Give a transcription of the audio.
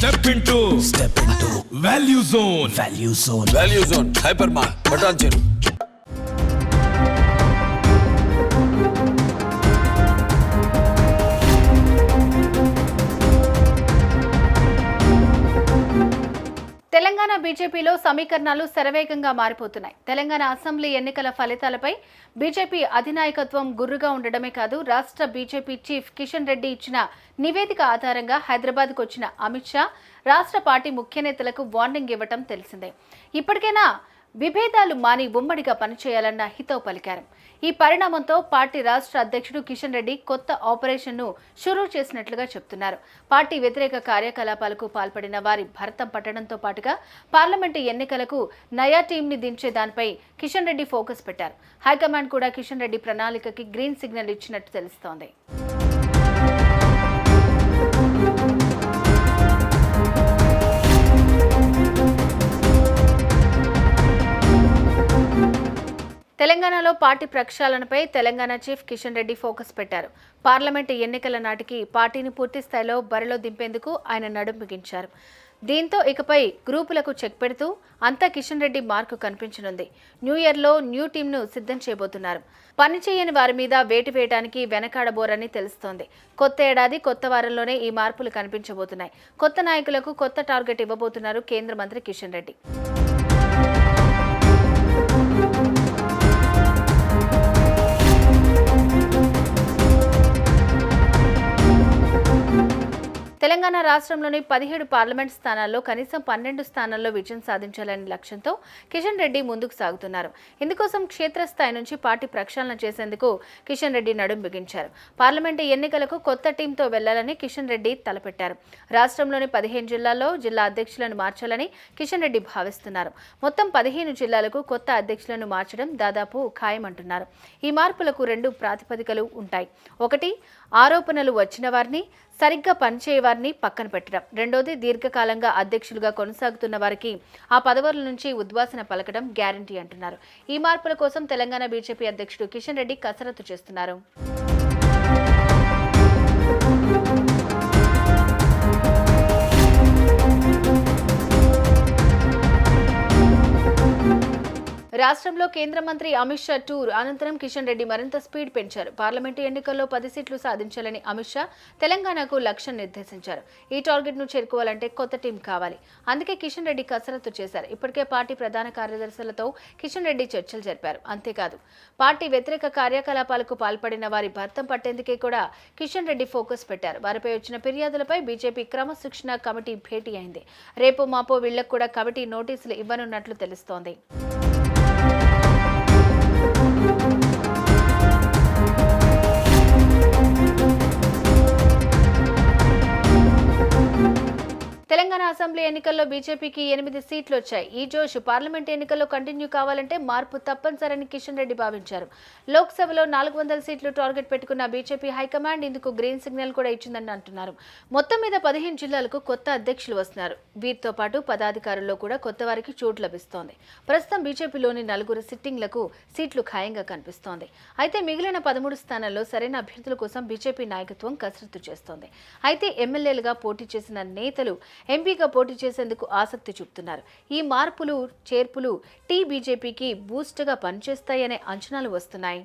step into. Step into. Value zone. Value zone. Value zone. Hypermart patancheru Telangana బీజేపీలో సమీకరణాలు శరవేగంగా మారిపోతున్నాయి. తెలంగాణ అసెంబ్లీ ఎన్నికల ఫలితాలపై బీజేపీ అధినాయకత్వం గుర్రుగా ఉండడమే కాదు రాష్ట్ర బీజేపీ చీఫ్ కిషన్ రెడ్డి ఇచ్చిన నివేదిక ఆధారంగా హైదరాబాద్కు వచ్చిన అమిత్ షా రాష్ట్ర పార్టీ ముఖ్య నేతలకు వార్నింగ్ ఇవ్వటం తెలిసిందే. ఇప్పటికైనా విభేదాలు మాని ఉమ్మడిగా పనిచేయాలన్న హితవు పలికారు. ఈ పరిణామంతో పార్టీ రాష్ట్ర అధ్యక్షుడు కిషన్ రెడ్డి కొత్త ఆపరేషన్ను షురూ చేసినట్లుగా చెప్తున్నారు. పార్టీ వ్యతిరేక కార్యకలాపాలకు పాల్పడిన వారి భరతం పట్టడంతో పాటుగా పార్లమెంటు ఎన్నికలకు నయా టీంని దించే దానిపై కిషన్ రెడ్డి ఫోకస్ పెట్టారు. హైకమాండ్ కూడా కిషన్ రెడ్డి ప్రణాళికకి గ్రీన్ సిగ్నల్ ఇచ్చినట్టు తెలుస్తోంది. తెలంగాణలో పార్టీ ప్రక్షాళనపై తెలంగాణ చీఫ్ కిషన్ రెడ్డి ఫోకస్ పెట్టారు. పార్లమెంటు ఎన్నికల నాటికి పార్టీని పూర్తి స్థాయిలో బరిలో దింపేందుకు ఆయన నడుం బిగించారు దీంతో ఇకపై గ్రూపులకు చెక్ పెడుతూ అంతా కిషన్ రెడ్డి మార్కు కనిపించనుంది. న్యూ ఇయర్లో న్యూ టీంను సిద్ధం చేయబోతున్నారు. పని చేయని వారి మీద వేటు వేయడానికి వెనకాడబోరని తెలుస్తోంది. కొత్త ఏడాది కొత్త వారంలోనే ఈ మార్పులు కనిపించబోతున్నాయి. కొత్త నాయకులకు కొత్త టార్గెట్ ఇవ్వబోతున్నారు కేంద్ర మంత్రి కిషన్ రెడ్డి. తెలంగాణ రాష్ట్రంలోని పదిహేడు పార్లమెంట్ స్థానాల్లో కనీసం పన్నెండు స్థానాల్లో విజయం సాధించాలనే లక్ష్యంతో కిషన్ రెడ్డి ముందుకు సాగుతున్నారు. ఇందుకోసం క్షేత్రస్థాయి నుంచి పార్టీ ప్రక్షాళన చేసేందుకు కిషన్ రెడ్డి నడుం బిగించారు. పార్లమెంటు ఎన్నికలకు కొత్త టీంతో వెళ్ళాలని కిషన్ రెడ్డి తలపెట్టారు. రాష్ట్రంలోని పదిహేను జిల్లాల్లో జిల్లా అధ్యక్షులను మార్చాలని కిషన్ రెడ్డి భావిస్తున్నారు. మొత్తం పదిహేను జిల్లాలకు కొత్త అధ్యక్షులను మార్చడం దాదాపు ఖాయమంటున్నారు. ఈ మార్పులకు రెండు ప్రాతిపదికలు ఉంటాయి. ఒకటి ఆరోపణలు వచ్చిన వారిని సరిగ్గా పనిచేయవారిని పక్కన పెట్టడం. రెండోది దీర్ఘకాలంగా అధ్యక్షులుగా కొనసాగుతున్న వారికి ఆ పదవుల నుంచి ఉద్వాసన పలకడం గ్యారంటీ అంటున్నారు. ఈ మార్పుల కోసం తెలంగాణ బీజేపీ అధ్యక్షుడు కిషన్ రెడ్డి కసరత్తు చేస్తున్నారు. రాష్ట్రంలో కేంద్ర మంత్రి అమిత్ షా టూర్ అనంతరం కిషన్ రెడ్డి మరింత స్పీడ్ పెంచారు. పార్లమెంటు ఎన్నికల్లో పది సీట్లు సాధించాలని అమిత్ షా తెలంగాణకు లక్ష్యం నిర్దేశించారు. ఈ టార్గెట్ను చేరుకోవాలంటే కొత్త టీం కావాలి. అందుకే కిషన్ రెడ్డి కసరత్తు చేశారు. ఇప్పటికే పార్టీ ప్రధాన కార్యదర్శులతో కిషన్ రెడ్డి చర్చలు జరిపారు. అంతేకాదు పార్టీ వ్యతిరేక కార్యకలాపాలకు పాల్పడిన వారి భర్తం పట్టేందుకే కూడా కిషన్ రెడ్డి ఫోకస్ పెట్టారు. వారిపై వచ్చిన ఫిర్యాదులపై బీజేపీ క్రమశిక్షణ కమిటీ భేటీ అయింది. రేపు మాపో వీళ్ళకు కూడా కమిటీ నోటీసులు ఇవ్వనున్నట్లు తెలుస్తోంది. అసెంబ్లీ ఎన్నికల్లో బీజేపీకి ఎనిమిది సీట్లు వచ్చాయి ఈ జోష్ పార్లమెంట్ ఎన్నికల్లో కంటిన్యూ కావాలంటే మార్పు తప్పనిసరని కిషన్ రెడ్డి భావించారు. లోక్సభలో నాలుగు వందల సీట్లు టార్గెట్ పెట్టుకున్న బీజేపీ హైకమాండ్ ఇందుకు గ్రీన్ సిగ్నల్ కూడా ఇచ్చిందని అంటున్నారు. మొత్తం మీద పదిహేను జిల్లాలకు కొత్త అధ్యక్షులు వస్తున్నారు. వీరితో పాటు పదాధికారుల్లో కూడా కొత్త వారికి చోటు లభిస్తోంది. ప్రస్తుతం బీజేపీలోని నలుగురు సిట్టింగ్లకు సీట్లు ఖాయంగా కనిపిస్తోంది. అయితే మిగిలిన పదమూడు స్థానాల్లో సరైన అభ్యర్థుల కోసం బీజేపీ నాయకత్వం కసరత్తు చేస్తోంది. అయితే ఎమ్మెల్యేలుగా పోటీ చేసిన నేతలు ఎంపీగా పోటీ చేసేందుకు ఆసక్తి చూపుతున్నారు. ఈ మార్పులు చేర్పులు టీ బీజేపీకి బూస్ట్గా పనిచేస్తాయనే అంచనాలు వస్తున్నాయి.